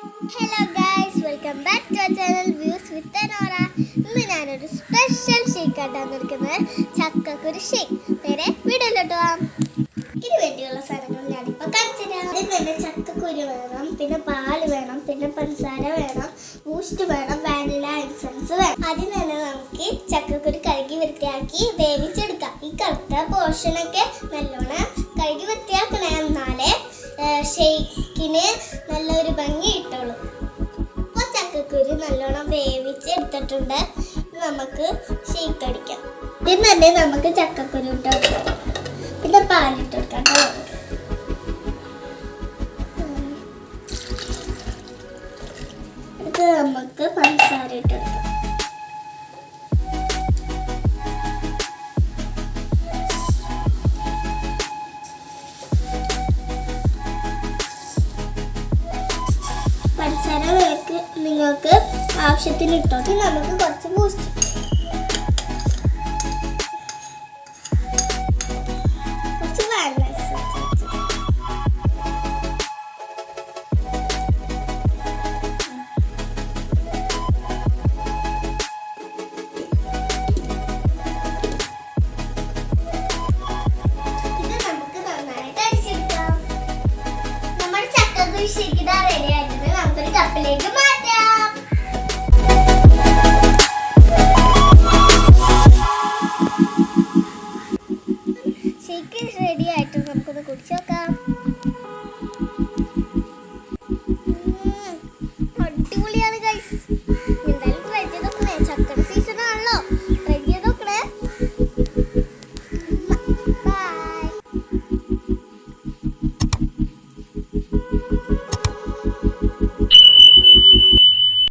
Hello guys welcome back to channel views with Nora ഇന്ന് ഞാനൊരു special shake ആട്ടാൻ നിൽക്കുന്നത്. ചക്കക്കുരു ഷേക്ക് നേരെ വീഡിയോയിലോട്ട് പോവാം. ഇതിന് വേണ്ടിയുള്ള സാധനങ്ങൾ ഞാനിപ്പോൾ കാണിച്ചുതരാം. അതിന് തന്നെ ചക്കക്കുരു വേണം പിന്നെ പാൽ വേണം പിന്നെ പഞ്ചസാര വേണം ബൂസ്റ്റ് വേണം വാനില എസൻസ് വേണം. ആദ്യം തന്നെ നമുക്ക് ചക്കക്കുരു കഴുകി വൃത്തിയാക്കി വേവിച്ചെടുക്കാം. ഈ കറുത്ത പോർഷനൊക്കെ നല്ലോണം കഴുകി വൃത്തിയാക്കണേ. എന്നാലേ ഷെയ്ക്കിന് വേവിച്ച് നമുക്ക് ഷേക്ക് അടിക്കാം. ആദ്യം തന്നെ നമുക്ക് ചക്കക്കുരു ഇട്ട് കൊടുക്കാം. പിന്നെ പാലിട്ട് കൊടുക്കാം ഇത് നമുക്ക് പഞ്ചസാര ഇട്ട് കൊടുക്കാം. പഞ്ചസാര നിങ്ങൾക്ക് ആവശ്യത്തിന് ഇട്ടോട്ട് നമുക്ക് കുറച്ച് ബൂസ്റ്റ് കുറച്ച് നമ്മുടെ ശരിക്കും റെഡി ആയിട്ടുണ്ട്. നമുക്കൊരു കപ്പിലേക്ക് ഷേക്ക് റെഡി ആയിട്ട് നമുക്കൊന്ന് കുടിച്ചു നോക്കാം.